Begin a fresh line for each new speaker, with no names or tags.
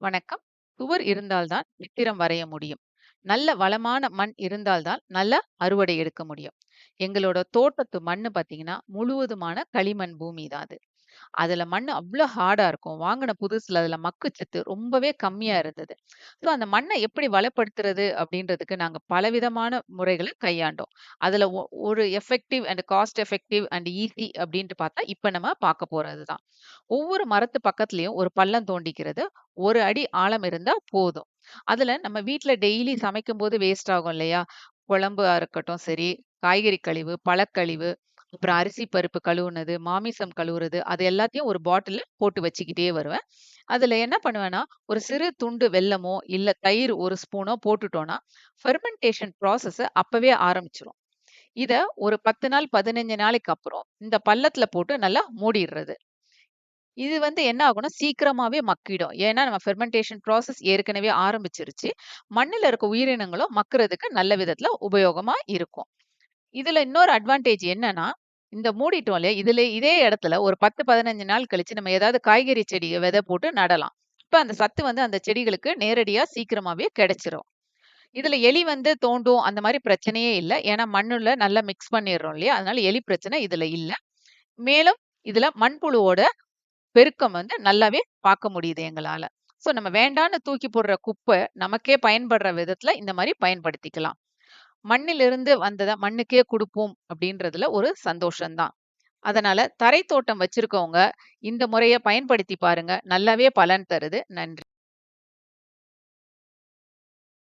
வணக்கம். சுவர் இருந்தால்தான் சித்திரம் வரைய முடியும். நல்ல வளமான மண் இருந்தால் தான் நல்ல அறுவடை எடுக்க முடியும். எங்களோட தோட்டத்து மண்ணு பார்த்தீங்கன்னா, முழுவதுமான களிமண் பூமி தான் அது. அதுல மண்ணு அவ்ளோ ஹார்டா இருக்கும். வாங்குன புதுசுல அதுல மக்குச்சத்து ரொம்பவே கம்மியா இருந்தது. ஸோ அந்த மண்ண எப்படி வளப்படுத்துறது அப்படின்றதுக்கு நாங்க பலவிதமான முறைகள கையாண்டோம். அதுல ஒ ஒரு effective and cost effective and easy அப்படின்ட்டு பார்த்தா, இப்ப நம்ம பார்க்க போறதுதான் ஒவ்வொரு மரத்து பக்கத்துலயும் ஒரு பள்ளம் தோண்டிக்கிறது. 1 அடி ஆழம் இருந்தா போதும். அதுல நம்ம வீட்ல டெய்லி சமைக்கும்போது வேஸ்ட் ஆகும் இல்லையா? குழம்பா இருக்கட்டும் சரி, காய்கறி கழிவு, பழக்கழிவு, அப்புறம் அரிசி பருப்பு கழுவுனது, மாமிசம் கழுவுறது, அது எல்லாத்தையும் ஒரு பாட்டிலில் போட்டு வச்சுக்கிட்டே வருவேன். அதில் என்ன பண்ணுவேன்னா, ஒரு சிறு துண்டு வெல்லமோ, இல்லை தயிர் ஒரு ஸ்பூனோ போட்டுட்டோன்னா ஃபெர்மெண்டேஷன் ப்ராசஸ அப்பவே ஆரம்பிச்சிடும் இதை ஒரு 10 நாள், 15 நாளைக்கு அப்புறம் இந்த பள்ளத்துல போட்டு நல்லா மூடிடுறது இது வந்து என்ன ஆகும்னா, சீக்கிரமாவே மக்கிடும். ஏன்னா, நம்ம ஃபெர்மென்டேஷன் ப்ராசஸ் ஏற்கனவே ஆரம்பிச்சிருச்சு. மண்ணில் இருக்க உயிரினங்களும் மக்கிறதுக்கு நல்ல விதத்துல உபயோகமா இருக்கும். இதுல இன்னொரு அட்வான்டேஜ் என்னன்னா, இந்த மூடிட்டோம் இல்லையா? இதுல இதே இடத்துல ஒரு 10, 15 நாள் கழிச்சு நம்ம ஏதாவது காய்கறி செடிய விதை போட்டு நடலாம். இப்ப அந்த சத்து வந்து அந்த செடிகளுக்கு நேரடியா சீக்கிரமாவே கிடைச்சிரும். இதுல எலி வந்து தோண்டும் அந்த மாதிரி பிரச்சனையே இல்ல. ஏன்னா மண்ணுல நல்லா மிக்ஸ் பண்ணிடுறோம் இல்லையா? அதனால எலி பிரச்சனை இதுல இல்ல. மேலும் இதுல மண்புழுவோட பெருக்கம் வந்து நல்லாவே பார்க்க முடியுது எங்களால. ஸோ நம்ம வேண்டான்னு தூக்கி போடுற குப்பை நமக்கே பயன்படுற விதத்துல இந்த மாதிரி பயன்படுத்திக்கலாம். மண்ணிலிருந்து வந்ததை மண்ணுக்கே குடுப்போம் அப்படின்றதுல ஒரு சந்தோஷம் தான். அதனால தரை தோட்டம் வச்சிருக்கவங்க இந்த முறையை பயன்படுத்தி பாருங்க. நல்லாவே பலன் தருது. நன்றி.